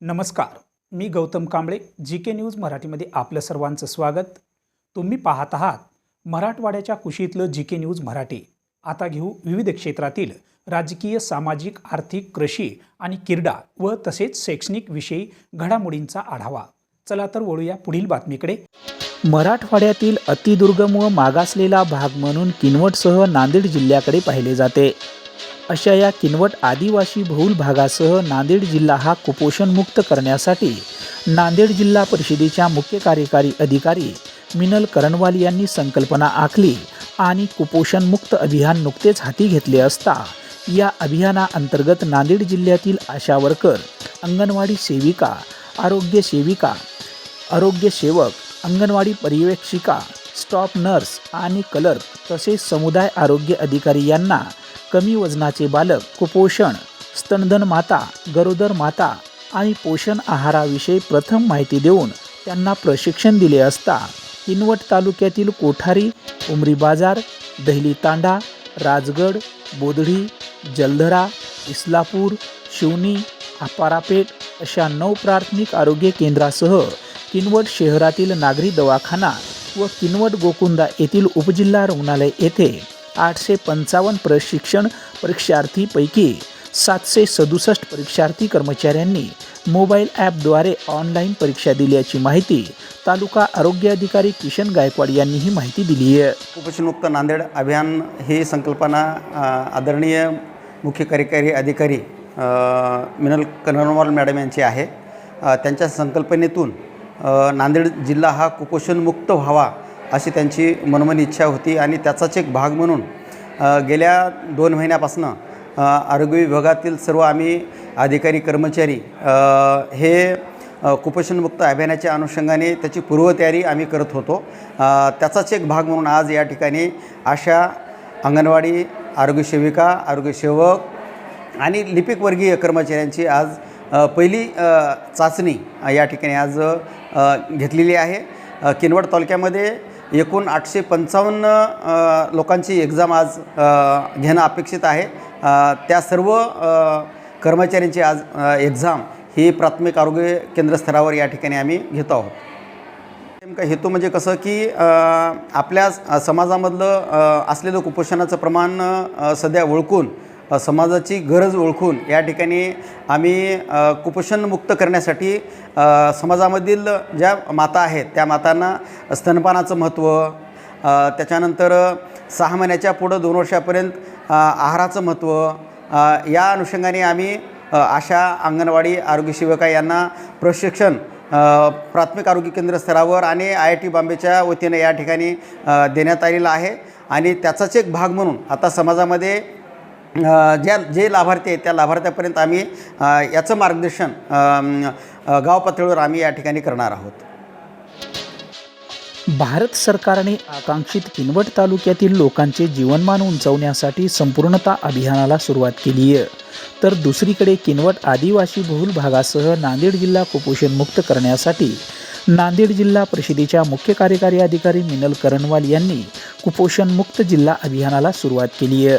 नमस्कार. मी Gautam Kamble G K news मराठीमध्ये आपलं सर्वांचं स्वागत. तुम्ही पाहत आहात मराठवाड्याच्या कुशीतलं जी के न्यूज मराठी. आता घेऊ विविध क्षेत्रातील राजकीय सामाजिक आर्थिक कृषी आणि क्रीडा व तसेच शैक्षणिक विषयी घडामोडींचा आढावा. चला तर वळूया पुढील बातमीकडे. मराठवाड्यातील अतिदुर्गम व मागासलेला भाग म्हणून किनवटसह नांदेड जिल्ह्याकडे पाहिले जाते. अशा या किनवट आदिवासी बहुल भागासह नांदेड जिल्हा हा कुपोषणमुक्त करण्यासाठी नांदेड जिल्हा परिषदेच्या मुख्य कार्यकारी अधिकारी मिनल करणवाल यांनी संकल्पना आखली आणि कुपोषणमुक्त अभियान नुकतेच हाती घेतले असता या अभियानाअंतर्गत नांदेड जिल्ह्यातील आशा वर्कर अंगणवाडी सेविका आरोग्य सेविका आरोग्य सेवक अंगणवाडी पर्यवेक्षिका स्टॉप नर्स आणि कलर्क तसेच समुदाय आरोग्य अधिकारी यांना कमी वजनाचे बालक कुपोषण स्तनधन माता गरोदर माता आणि पोषण आहाराविषयी प्रथम माहिती देऊन त्यांना प्रशिक्षण दिले असता किनवट तालुक्यातील कोठारी उमरी बाजार दहली तांडा राजगड बोधडी जलधरा इस्लापूर शिवनी आपारापेठ अशा नऊ प्राथमिक आरोग्य केंद्रासह किनवट शहरातील नागरी दवाखाना व किनवट गोकुंदा येथील उपजिल्हा रुग्णालय येथे आठशे पंचावन्न प्रशिक्षण परीक्षार्थीपैकी सातशे सदुसष्ट परीक्षार्थी कर्मचाऱ्यांनी मोबाईल ॲपद्वारे ऑनलाईन परीक्षा दिल्याची माहिती तालुका आरोग्य अधिकारी किशन गायकवाड यांनी ही माहिती दिली आहे. कुपोषणमुक्त नांदेड अभियान ही संकल्पना आदरणीय मुख्य कार्यकारी अधिकारी मिनल कनरवाल मॅडम यांची आहे. त्यांच्या संकल्पनेतून नांदेड जिल्हा हा कुपोषणमुक्त व्हावा अशी त्यांची मनमन इच्छा होती आणि त्याचाच एक भाग म्हणून गेल्या दोन महिन्यापासून आरोग्य विभागातील सर्व आम्ही अधिकारी कर्मचारी हे कुपोषणमुक्त अभियानाच्या अनुषंगाने त्याची पूर्वतयारी आम्ही करत होतो. त्याचाच एक भाग म्हणून आज या ठिकाणी आशा अंगणवाडी आरोग्यसेविका आरोग्यसेवक आणि लिपिकवर्गीय कर्मचाऱ्यांची आज पहिली चाचणी या ठिकाणी आज घेतलेली आहे. किनवट तालुक्यामध्ये एकूण आठशे पंचावन्न लोकांची एक्झाम आज घेणं अपेक्षित आहे. त्या सर्व कर्मचाऱ्यांची आज एक्झाम ही प्राथमिक आरोग्य केंद्रस्तरावर या ठिकाणी आम्ही घेतो आहोत. नेमका हेतू म्हणजे कसं की आपल्या समाजामधलं असलेलं कुपोषणाचं प्रमाण सध्या ओळखून समाजाची गरज ओळखून या ठिकाणी आम्ही कुपोषणमुक्त करण्यासाठी समाजामधील ज्या माता आहेत त्या मातांना स्तनपानाचं महत्त्व त्याच्यानंतर सहा महिन्याच्या पुढं दोन वर्षापर्यंत आहाराचं महत्त्व या अनुषंगाने आम्ही आशा अंगणवाडी अंगणवाडी आरोग्यसेविका यांना प्रशिक्षण प्राथमिक आरोग्य केंद्र स्तरावर आणि आय आय टी बॉम्बेच्या वतीनं या ठिकाणी देण्यात आलेलं आहे. आणि त्याचाच एक भाग म्हणून आता समाजामध्ये ज्या जे लाभार्थी आहेत त्या लाभार्थ्यापर्यंत आम्ही याचं मार्गदर्शन गाव पातळीवर आम्ही या ठिकाणी करणार आहोत. भारत सरकारने आकांक्षित किनवट तालुक्यातील लोकांचे जीवनमान उंचावण्यासाठी संपूर्णता अभियानाला सुरुवात केली आहे. तर दुसरीकडे किनवट आदिवासी बहुल भागासह नांदेड जिल्हा कुपोषणमुक्त करण्यासाठी नांदेड जिल्हा परिषदेच्या मुख्य कार्यकारी अधिकारी मिनल करणवाल यांनी कुपोषणमुक्त जिल्हा अभियानाला सुरुवात केली आहे.